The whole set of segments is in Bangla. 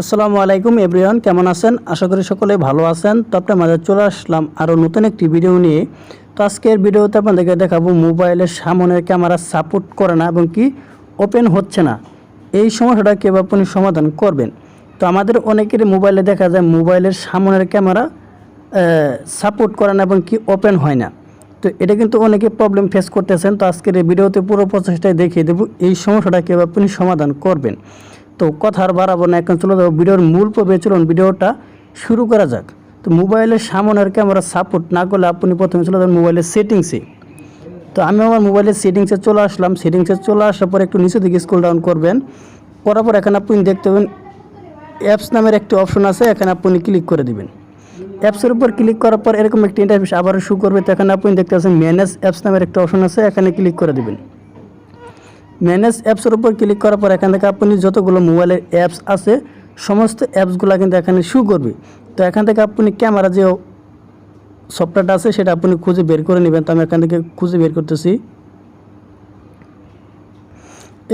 আসসালামু আলাইকুম এভরিওয়ান, কেমন আছেন? আশা করি সকলে ভালো আছেন। তো আপনার মাঝে চলে আসলাম আরও নতুন একটি ভিডিও নিয়ে। তো আজকের ভিডিওতে আপনাদেরকে দেখাবো মোবাইলের সামনের ক্যামেরা সাপোর্ট করে না এবং কি ওপেন হচ্ছে না। এই সমস্যাটা কীভাবে আপনি সমাধান করবেন? তো আমাদের অনেকের মোবাইলে দেখা যায় মোবাইলের সামনের ক্যামেরা সাপোর্ট করে না এবং কি ওপেন হয় না। তো এটা কিন্তু অনেকে প্রবলেম ফেস করতেছেন। তো আজকের এই ভিডিওতে পুরো প্রচেষ্টায় দেখিয়ে দেবো। এই সমস্যাটা কীভাবে আপনি সমাধান করবেন? তো কথা আর বাড়াবো না, এখন চলে যাব ভিডিওর মূল পর্বে। চলুন ভিডিওটা শুরু করা যাক। তো মোবাইলের সামনের ক্যামেরা সাপোর্ট না করলে আপনি প্রথমে চলে যাবেন মোবাইলের সেটিংসে। তো আমি আমার মোবাইলের সেটিংসে চলে আসলাম। সেটিংসে চলে আসার পর একটু নিচে দিকে স্কুল ডাউন করবেন। করার পর এখানে আপনি দেখতে পাবেন অ্যাপস নামের একটি অপশন আছে, এখানে আপনি ক্লিক করে দিবেন। অ্যাপসের উপর ক্লিক করার পর এরকম একটি ইন্টারফেস আবার শু করবে। তো এখানে আপনি দেখতে পাচ্ছেন ম্যানেজ অ্যাপস নামের একটা অপশন আছে, এখানে ক্লিক করে দিবেন। ম্যানেজ অ্যাপসের উপর ক্লিক করার পর এখান থেকে আপনি যতগুলো মোবাইলের অ্যাপস আছে, সমস্ত অ্যাপসগুলো কিন্তু এখানে শু করবে। তো এখান থেকে আপনি ক্যামেরা যে সফটওয়্যারটা আছে, সেটা আপনি খুঁজে বের করে নেবেন। তো আমি এখান থেকে খুঁজে বের করতেছি।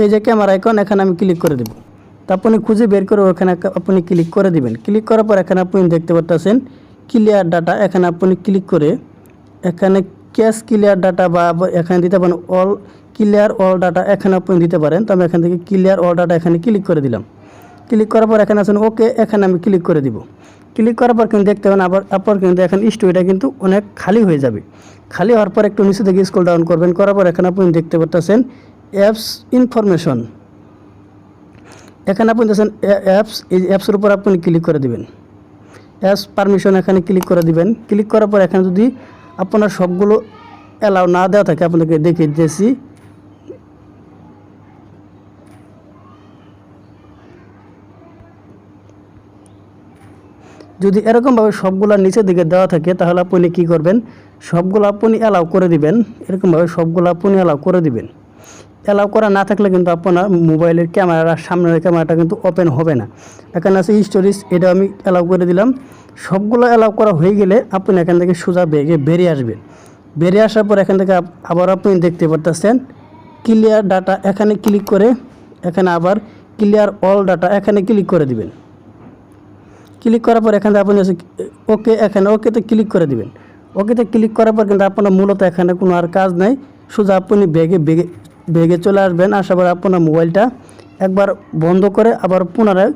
এই যে ক্যামেরা আইকন এখানে আমি ক্লিক করে দেব। তো আপনি খুঁজে বের করে ওখানে আপনি ক্লিক করে দিবেন। ক্লিক করার পর এখানে আপনি দেখতে পাচ্ছেন ক্লিয়ার ডাটা এখানে আপনি ক্লিক করে এখানে ক্যাশ ক্লিয়ার ডাটা বা এখানে দিতে পারেন অল ক্লিয়ার অল ডাটা এখানে আপনি দিতে পারেন। তো আমি এখান থেকে ক্লিয়ার অল ডাটা এখানে ক্লিক করে দিলাম। ক্লিক করার পর এখানে আছেন ওকে, এখানে আমি ক্লিক করে দিব। ক্লিক করার পর কিন্তু দেখতে পাবেন আবার আপনার কিন্তু এখন স্টোরিটা কিন্তু অনেক খালি হয়ে যাবে। খালি হওয়ার পর একটু নিচে থেকে স্কুল ডাউন করবেন, করার পর এখানে আপনি দেখতে পাচ্ছেন অ্যাপস ইনফরমেশন এখানে আপনি দেখছেন অ্যাপস এই অ্যাপসের উপর আপনি ক্লিক করে দিবেন। অ্যাপস পারমিশন এখানে ক্লিক করে দিবেন। ক্লিক করার পর এখানে যদি আপনার সবগুলো অ্যালাউ না দেওয়া থাকে আপনাদেরকে দেখিয়ে দিয়েছি যদি এরকমভাবে সবগুলো নিচের দিকে দেওয়া থাকে, তাহলে আপনি কি করবেন? সবগুলো আপনি অ্যালাউ করে দিবেন। এরকমভাবে সবগুলো আপনি অ্যালাউ করে দিবেন। অ্যালাউ করা না থাকলে কিন্তু আপনার মোবাইলের ক্যামেরা, সামনের ক্যামেরাটা কিন্তু ওপেন হবে না। এখানে আছে স্টোরেজ এটা আমি অ্যালাউ করে দিলাম। সবগুলো অ্যালাউ করা হয়ে গেলে আপনি এখান থেকে সোজা বেগে বেরিয়ে আসবেন। বেরিয়ে আসার পর এখান থেকে আবার আপনি দেখতে পারতেছেন ক্লিয়ার ডাটা এখানে ক্লিক করে এখানে আবার ক্লিয়ার অল ডাটা এখানে ক্লিক করে দিবেন। ক্লিক করার পর এখানে আপনি ওকে এখানে ওকেতে ক্লিক করে দিবেন। ওকেতে ক্লিক করার পর কিন্তু আপনার মূলত এখানে কোনো আর কাজ নাই, সোজা আপনি বেগে বেগে বেগে চলে আসবেন। আসার পর আপনার মোবাইলটা একবার বন্ধ করে আবার পুনরায়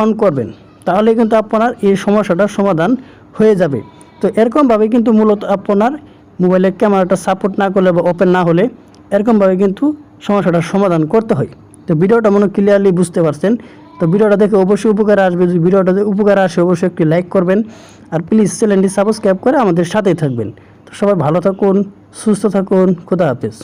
অন করবেন। তাহলে কিন্তু আপনার এই সমস্যাটার সমাধান হয়ে যাবে। তো এরকমভাবে কিন্তু মূলত আপনার মোবাইলের ক্যামেরাটা সাপোর্ট না করলে বা ওপেন না হলে এরকমভাবে কিন্তু সমস্যাটার সমাধান করতে হয়। তো ভিডিওটা মনে ক্লিয়ারলি বুঝতে পারছেন। তো ভিডিওটা দেখে অবশ্যই উপকার আসবে। যদি ভিডিওটা উপকার আসে, অবশ্যই একটি লাইক করবেন। আর প্লিজ চ্যানেলটি সাবস্ক্রাইব করে আমাদের সাথেই থাকবেন। তো সবাই ভালো থাকুন, সুস্থ থাকুন, খুদা হাফেজ।